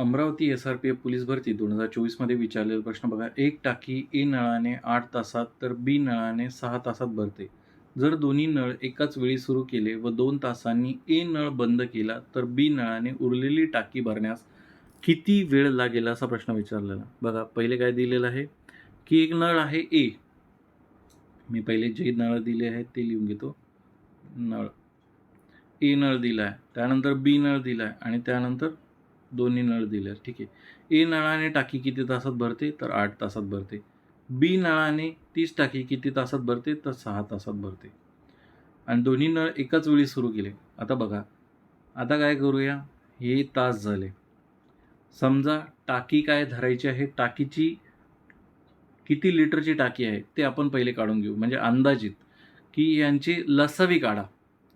Amravati S R P F police भरती दोन हजार चोवीसमध्ये विचारलेला प्रश्न बघा. एक टाकी ए नळाने आठ तासात तर बी नळाने सहा तासात भरते. जर दोन्ही नळ एकाच वेळी सुरू केले व दोन तासांनी ए नळ बंद केला तर बी नळाने उरलेली टाकी भरण्यास किती वेळ लागेल असा प्रश्न विचारलेला. बघा पहिले काय दिलेलं आहे? की एक नळ आहे ए. मी पहिले जे नळ दिले आहेत ते लिहून घेतो. नळ. ए नळ दिला आहे त्यानंतर बी नळ दिला आहे आणि त्यानंतर दोन्ही नळ दिले ठीक आहे. ए नळाने टाकी किती तासात भरते? तर आठ तासात भरते. बी नळाने तीस टाकी किती तासात भरते? तर सहा तासात भरते. आणि दोन्ही नळ एकाच वेळी सुरू केले. आता बघा. आता काय करूया? हे तास झाले. समजा टाकी काय धरायची आहे? टाकीची किती लिटरची टाकी आहे? ते आपण पहिले काढून घेऊ. म्हणजे अंदाजित. की यांची लसावी काढा.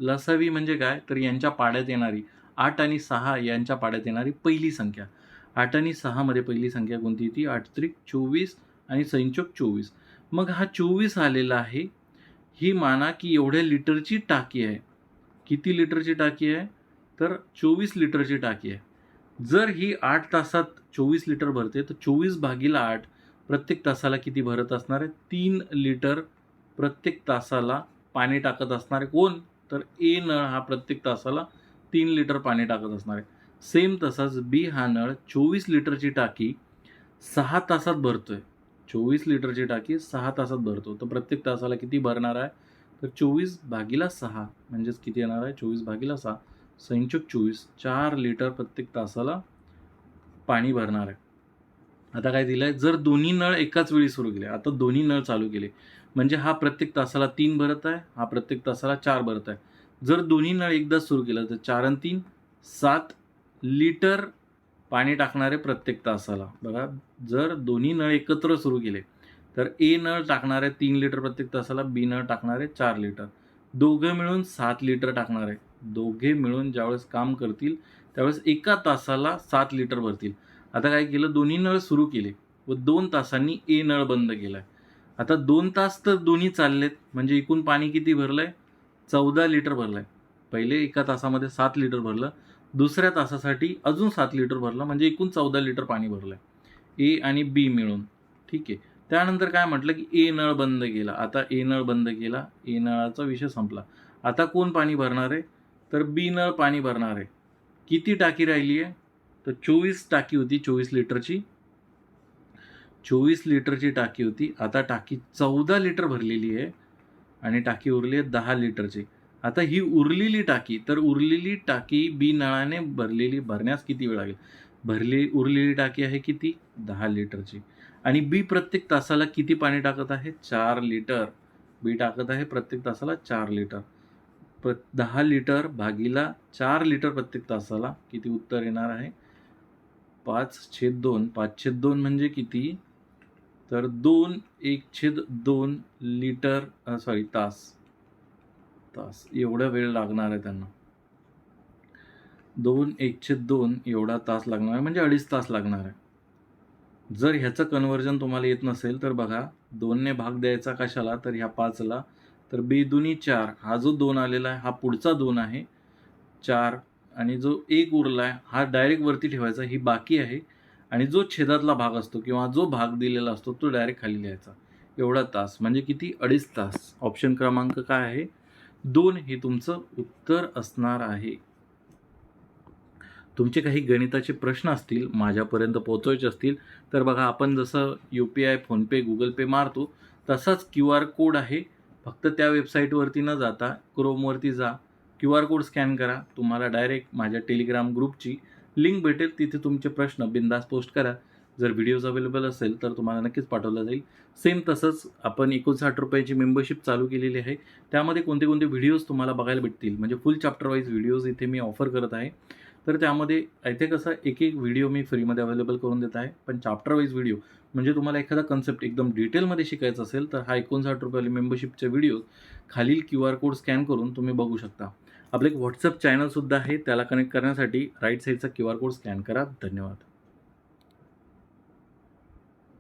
लसावी म्हणजे काय? तर यांच्या पाड्यात येणारी आठ आणि सहा यांच्या पाड्यात येणारी पहिली संख्या. आठ आणि सहामध्ये पहिली संख्या कोणती ती आठ त्रिक चोवीस आणि संचोक चोवीस. मग हा चोवीस आलेला आहे. ही माना की एवढ्या लिटरची टाकी आहे. किती लिटरची टाकी आहे? तर चोवीस लिटरची टाकी आहे. जर ही आठ तासात चोवीस लिटर भरते तर चोवीस भागीला आठ प्रत्येक तासाला किती भरत असणार आहे? तीन लिटर प्रत्येक तासाला पाणी टाकत असणार आहे. कोण? तर ए नळ हा प्रत्येक तासाला तीन लिटर पाणी टाकत असणार आहे. सेम तसाच बी हा नळ चोवीस लिटरची टाकी सहा तासात भरतोय. चोवीस लिटरची टाकी सहा तासात भरतो. तर प्रत्येक तासाला किती भरणार आहे? तर चोवीस भागीला सहा म्हणजेच किती येणार आहे? चोवीस भागीला सहा. संचक चोवीस चार लिटर प्रत्येक तासाला पाणी भरणार आहे. आता काय दिलं आहे जर दोन्ही नळ एकाच वेळी सुरू केले आता दोन्ही नळ चालू केले म्हणजे हा प्रत्येक तासाला तीन भरत आहे हा प्रत्येक तासाला चार भरत आहे. जर दोन्ही नळ एकदा सुरू केलं तर चार आणि तीन सात लिटर पाणी टाकणारे प्रत्येक तासाला. बघा जर दोन्ही नळ एकत्र सुरू केले तर ए नळ टाकणारे तीन लिटर प्रत्येक तासाला बी नळ टाकणारे चार लिटर. दोघं मिळून सात लिटर टाकणार. आहे दोघे मिळून ज्यावेळेस काम करतील त्यावेळेस एका तासाला सात लिटर भरतील. आता काय केलं दोन्ही नळ सुरू केले व दोन तासांनी ए नळ बंद केला आहे आता दोन तास तर दोन्ही चाललेत म्हणजे एकूण पाणी किती भरलं आहे चौदा लिटर भरलं आहे पहिले एका तासामध्ये सात लिटर भरलं. दुसऱ्या तासासाठी अजून सात लिटर भरलं. म्हणजे एकूण चौदा लिटर पाणी भरलं आहे ए आणि बी मिळून. ठीक आहे. त्यानंतर काय म्हटलं की ए नळ बंद केला. आता ए नळ बंद केला. ए नळाचा विषय संपला. आता कोण पाणी भरणार आहे? तर बी नळ पाणी भरणार आहे. किती टाकी राहिली आहे? तर चोवीस टाकी होती चोवीस लिटरची. चोवीस लिटरची टाकी होती. आता टाकी चौदा लिटर भरलेली आहे. आणि टाकी उरली आहे दहा लिटरची. आता ही उरलेली टाकी तर उरलेली टाकी बी नळाने भरलेली भरण्यास किती वेळ लागेल? भरली उरलेली टाकी आहे किती? दहा लिटरची. आणि बी प्रत्येक तासाला किती पाणी टाकत आहे? चार लिटर. बी टाकत आहे प्रत्येक तासाला चार लिटर. प्र दहा लिटर भागीला चार लिटर प्रत्येक तासाला किती उत्तर येणार आहे? पाच छेद दोन. पाच छेद दोन म्हणजे किती? तर दोन एक छेद दोन लिटर सॉरी तास. तास. एवढा वेळ लागणार आहे त्यांना. दोन एक छेद दोन एवढा तास लागणार आहे. म्हणजे अडीच तास लागणार आहे. जर ह्याचं कन्वर्जन तुम्हाला येत नसेल तर बघा दोनने भाग द्यायचा कशाला? तर ह्या पाचला. तर बेदुनी चार. हा जो दोन आलेला आहे हा पुढचा दोन आहे. चार. आणि जो एक उरला आहे हा डायरेक्ट वरती ठेवायचा. ही बाकी आहे. आणि जो छेदातला भाग असतो किंवा जो भाग दिलेला असतो तो डायरेक्ट खाली लिहायचा. एवढा तास. म्हणजे किती? अडीच तास. ऑप्शन क्रमांक काय आहे? दोन हे तुमचं उत्तर असणार आहे. तुमचे काही गणिताचे प्रश्न असतील माझ्यापर्यंत पोहोचवायचे असतील तर बघा आपण जसं U P I PhonePe Google pay मारतो तसाच क्यू आर कोड आहे. फक्त त्या वेबसाईटवरती न जाता क्रोमवरती जा. क्यू आर कोड स्कॅन करा. तुम्हाला डायरेक्ट माझ्या टेलिग्राम ग्रुपची लिंक भेटेल तिथे तुमचे प्रश्न बिंदास पोस्ट करा. जर व्हिडिओज अवेलेबल असेल तर तुम्हाला नक्कीच पाठवला जाईल. सेम तसंच आपण एकोणसाठ रुपयाची मेंबरशिप चालू केलेली आहे. त्यामध्ये कोणते कोणते व्हिडिओज तुम्हाला बघायला भेटतील? म्हणजे फुल चॅप्टर वाईज व्हिडिओज इथे मी ऑफर करत आहे. तर त्यामध्ये इथे कसं एक एक व्हिडिओ मी फ्रीमध्ये अवेलेबल करून देत आहे. पण चॅप्टर वाईज व्हिडिओ म्हणजे तुम्हाला एखादा कन्सेप्ट एकदम डिटेलमध्ये शिकायचा असेल तर हा एकोणसाठ रुपयाला मेंबरशिपचे व्हिडिओ खालील क्यू आर कोड स्कॅन करून तुम्ही बघू शकता. आपलं एक व्हॉट्सअप चॅनलसुद्धा आहे त्याला कनेक्ट करण्यासाठी राईट साईडचा क्यू आर कोड स्कॅन करा. धन्यवाद.